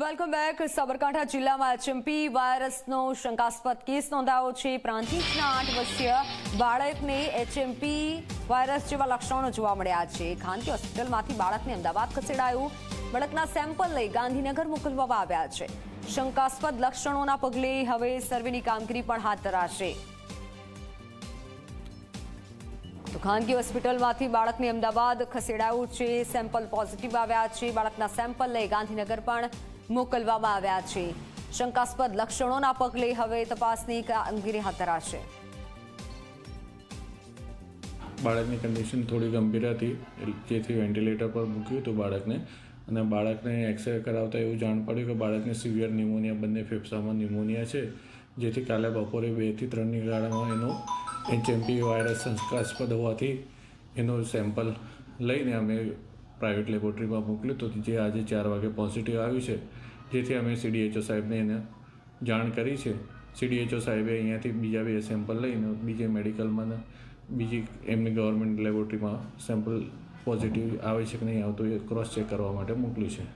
Welcome back. Sabarkantha જિલ્લામાં HMP વાયરસનો શંકાસ્પદ કેસ નોંધાયો છે. પ્રાંતિજના આઠ વર્ષીય બાળકને એચએમપી વાયરસ જેવા લક્ષણો જોવા મળ્યા છે. ખાનગી હોસ્પિટલમાંથી બાળકને અમદાવાદ ખસેડાયું. બાળકના સેમ્પલ લઈ ગાંધીનગર મોકલવામાં આવ્યા છે. શંકાસ્પદ લક્ષણોના પગલે હવે સર્વેની કામગીરી પણ હાથ ધરાશે. તો ખાનગી હોસ્પિટલમાંથી બાળકને અમદાવાદ ખસેડાયું છે. સેમ્પલ પોઝિટિવ આવ્યા છે. બાળકના સેમ્પલ લઈ ગાંધીનગર પણ મોકલવામાં આવ્યા છે. શંકાસ્પદ લક્ષણોના પગલે હવે તપાસની કામગીરી હાથ ધરાશે. બાળકની કન્ડિશન થોડી ગંભીર હતી. જેથી વેન્ટિલેટર પર મૂક્યું હતું બાળકને. અને બાળકને એક્સરે કરાવતા એવું જાણ પડ્યું કે બાળકને સિવિયર ન્યુમોનિયા બંને ફેફસામાં ન્યુમોનિયા છે. જેથી કાલે બપોરે બેથી ત્રણની ગાળામાં એનું એચએમપી વાયરસ શંકાસ્પદ હોવાથી એનું સેમ્પલ લઈને અમે પ્રાઇવેટ લેબોરેટરીમાં મોકલ્યું તો જે આજે ચાર વાગે પોઝિટિવ આવ્યું છે, જેથી અમે સીડીએચઓ સાહેબને એને જાણ કરી છે. સીડીએચઓ સાહેબે અહીંયાથી બીજા બે સેમ્પલ લઈને બીજે મેડિકલમાં બીજી એમની ગવર્મેન્ટ લેબોરેટરીમાં સેમ્પલ પોઝિટિવ આવે છે કે નહીં આવતું એ ક્રોસ ચેક કરવા માટે મોકલ્યું છે.